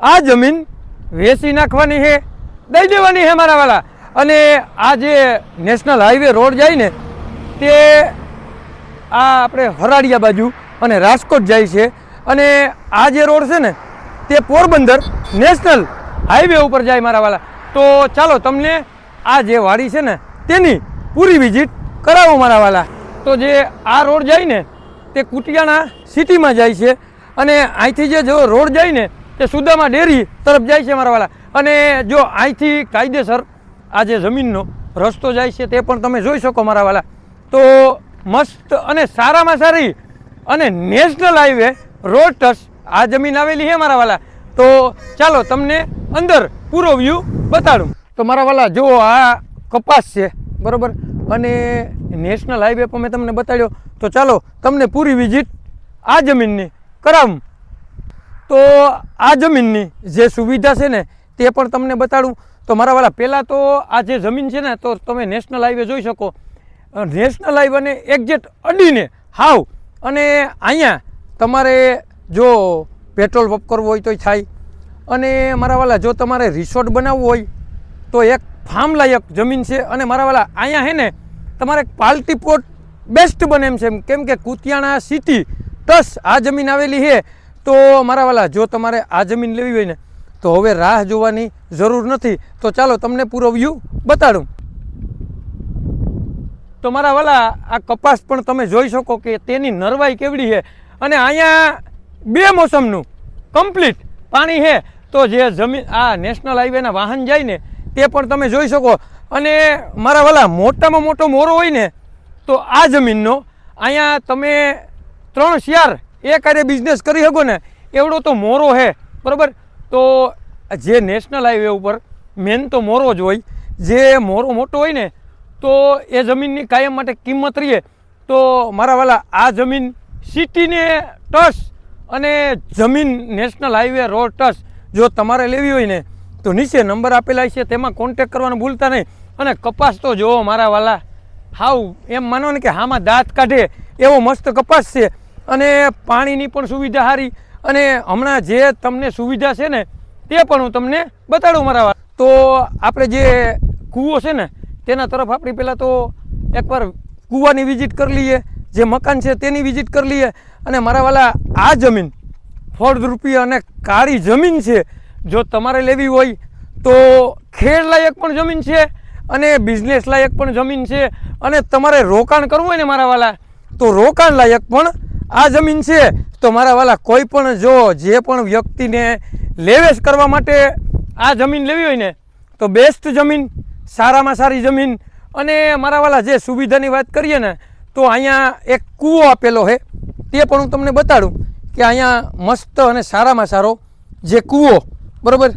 આ જમીન વેચી નાખવાની છે, દઈ દેવાની છે મારા વાળા અને આ જે નેશનલ હાઈવે રોડ જાય ને, તે આ આપણે હરાડિયા બાજુ અને રાજકોટ જાય છે. અને આ જે રોડ છે ને, તે પોરબંદર નેશનલ હાઈવે ઉપર જાય મારા વાળા તો ચાલો તમને આ જે વાડી છે ને, તેની પૂરી વિઝિટ કરાવો મારા વાલા. તો જે આ રોડ જાય ને, તે કુટિયાણા સિટીમાં જાય છે. અને અહીંથી જે જો રોડ જાય ને તે સુદામા ડેરી તરફ જાય છે મારા વાલા. અને જો અહીંથી કાયદેસર આ જે જમીનનો રસ્તો જાય છે તે પણ તમે જોઈ શકો મારા વાલા. તો મસ્ત અને સારામાં સારી અને નેશનલ હાઈવે રોડ ટચ આ જમીન આવેલી છે મારા વાલા. તો ચાલો તમને અંદર પૂરો વ્યૂ બતાડું. તો મારા વાલા, જો આ કપાસ છે, બરાબર? અને નેશનલ હાઈવે પણ મેં તમને બતાડ્યો. તો ચાલો તમને પૂરી વિઝિટ આ જમીનની કરાવું. તો આ જમીનની જે સુવિધા છે ને, તે પણ તમને બતાડું. તો મારા વાળા પહેલાં તો આ જે જમીન છે ને, તો તમે નેશનલ હાઈવે જોઈ શકો. નેશનલ હાઈવેને એક્ઝેક્ટ અડીને હાવ અને અહીંયા તમારે જો પેટ્રોલ પંપ કરવો હોય તોય થાય. અને મારા વાલા, જો તમારે રિસોર્ટ બનાવવું હોય, તો એક ફાર્મ લાયક જમીન છે. અને મારા વાલા, અહીંયા હે ને, તમારે પાલ્ટી પોટ બેસ્ટ બને એમ છે. કેમ કે કુતિયાણા સિટી ટસ આ જમીન આવેલી છે. તો મારા વાલા, જો તમારે આ જમીન લેવી હોય ને, તો હવે રાહ જોવાની જરૂર નથી. તો ચાલો તમને પૂરો વ્યૂ બતાડું. તો મારા વાલા, આ કપાસ પણ તમે જોઈ શકો કે તેની નરવાઈ કેવડી છે. અને અહીંયા બે મોસમનું કમ્પ્લીટ પાણી છે. તો જે જમીન આ નેશનલ હાઈવેના વાહન જાય ને, તે પણ તમે જોઈ શકો. અને મારા વાલા, મોટામાં મોટો મોરો હોય ને, તો આ જમીનનો, અહીંયા તમે ત્રણ શિયાર એક કાર્ય બિઝનેસ કરી શકો ને, એવડો તો મોરો છે બરાબર? તો જે નેશનલ હાઈવે ઉપર મેન તો મોરો જ હોય, જે મોરો મોટો હોય ને, તો એ જમીનની કાયમ માટે કિંમત રહીએ. તો મારા વાલા, આ જમીન સિટીને ટચ અને જમીન નેશનલ હાઈવે રોડ ટચ જો તમારે લેવી હોય ને, તો નીચે નંબર આપેલા છે, તેમાં કોન્ટેક કરવાનું ભૂલતા નહીં. અને કપાસ તો જુઓ મારા વાલા, હાવ, એમ માનો ને કે હામાં દાંત કાઢે, એવો મસ્ત કપાસ છે. અને પાણીની પણ સુવિધા સારી. અને હમણાં જે તમને સુવિધા છે ને, તે પણ હું તમને બતાડું મારા તો આપણે જે કૂવો છે ને, તેના તરફ આપણી પહેલાં તો એકવાર કૂવાની વિઝિટ કરી લઈએ. જે મકાન છે તેની વિઝિટ કરી લઈએ. અને મારા વાલા આ જમીન, ફળદ્રુપી અને કાળી જમીન છે. જો તમારે લેવી હોય, તો ખેડ લાયક પણ જમીન છે અને બિઝનેસ લાયક પણ જમીન છે. અને તમારે રોકાણ કરવું હોય ને મારા વાલા તો રોકાણ લાયક પણ આ જમીન છે, તો મારા વાલા કોઈ પણ જો જે પણ વ્યક્તિને લેવેશ કરવા માટે આ જમીન લેવી હોય ને, તો બેસ્ટ જમીન, સારામાં સારી જમીન અને મારા વાલા જે સુવિધાની વાત કરીએ ને, તો અહીંયા એક કૂવો આપેલો છે. તે પણ હું તમને બતાડું કે અહીંયા મસ્ત અને સારામાં સારો જે કૂવો, બરાબર?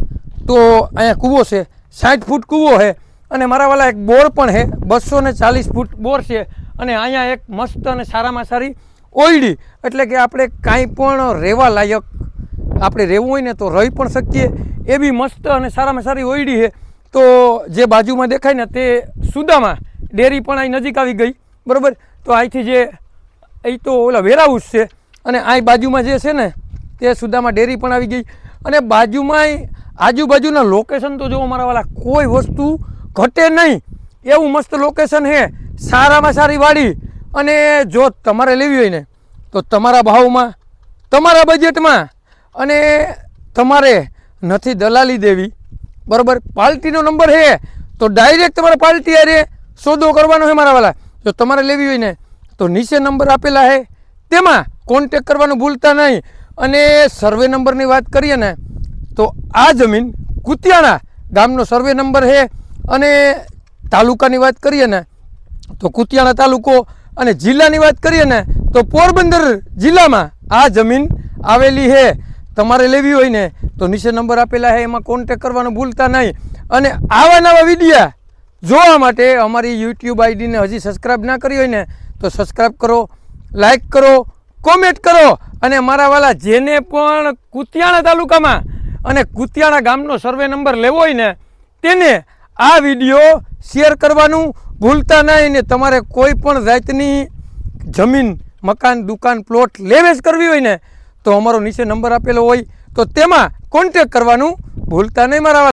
તો અહીંયા કૂવો છે, સાઠ ફૂટ કૂવો છે અને મારા વાલા એક બોર પણ છે, બસો ને ચાલીસ ફૂટ બોર છે અને અહીંયા એક મસ્ત અને સારામાં સારી ઓયડી, એટલે કે આપણે કાંઈ પણ રહેવા લાયક, આપણે રહેવું હોય ને તો રહી પણ શકીએ. એવી મસ્ત અને સારામાં સારી ઓયડી છે. તો જે બાજુમાં દેખાય ને તે સુદામાં, ડેરી પણ અહીં નજીક આવી ગઈ. બરાબર? તો અહીંથી જે એ તો ઓલા વેરાઉસ છે. અને અહીં બાજુમાં જે છે ને, તે સુદામાં ડેરી પણ આવી ગઈ. અને બાજુમાં આજુબાજુના લોકેશન તો જોવો અમારા વાલા, કોઈ વસ્તુ ઘટે નહીં. એવું મસ્ત લોકેશન છે. સારામાં સારી વાડી. અને જો તમારે લેવી હોય ને, તો તમારા ભાવમાં, તમારા બજેટમાં અને તમારે નથી દલાલી દેવી. બરાબર? પાર્ટીનો નંબર છે. તો ડાયરેક્ટ તમારે પાર્ટી અરે સોદો કરવાનો છે મારા વાલા. જો તમારે લેવી હોય ને, તો નીચે નંબર આપેલા છે. તેમાં કોન્ટેક કરવાનું ભૂલતા નહીં. અને સર્વે નંબરની વાત કરીએ ને, તો આ જમીન કુતિયાણા ગામનો સર્વે નંબર છે. અને તાલુકાની વાત કરીએ ને, તો કુતિયાણા તાલુકો અને જિલ્લાની વાત કરીએ ને, તો પોરબંદર જિલ્લામાં આ જમીન આવેલી છે. તમારે લેવી હોય ને, તો નીચે નંબર આપેલા છે, એમાં કોન્ટેક કરવાનું ભૂલતા નહીં. અને આવા નવા વિડીયા જોવા માટે અમારી યુટ્યુબ આઈડીને હજી સબસ્ક્રાઈબ ના કરી હોય ને, તો સબસ્ક્રાઈબ કરો લાઈક કરો કોમેન્ટ કરો. અને મારા વાલા જેને પણ કુતિયાણા તાલુકામાં અને કુતિયાણા ગામનો સર્વે નંબર લેવો હોય ને, તેને આ વીડિયો શેર કરવાનું ભૂલતા નહીં ને તમારે કોઈ પણ જાતની જમીન, મકાન, દુકાન પ્લોટ લેવેજ કરવી હોય ને, તો અમારો નીચે નંબર આપેલો હોય, તો તેમાં કોન્ટેક કરવાનું ભૂલતા નહીં મારા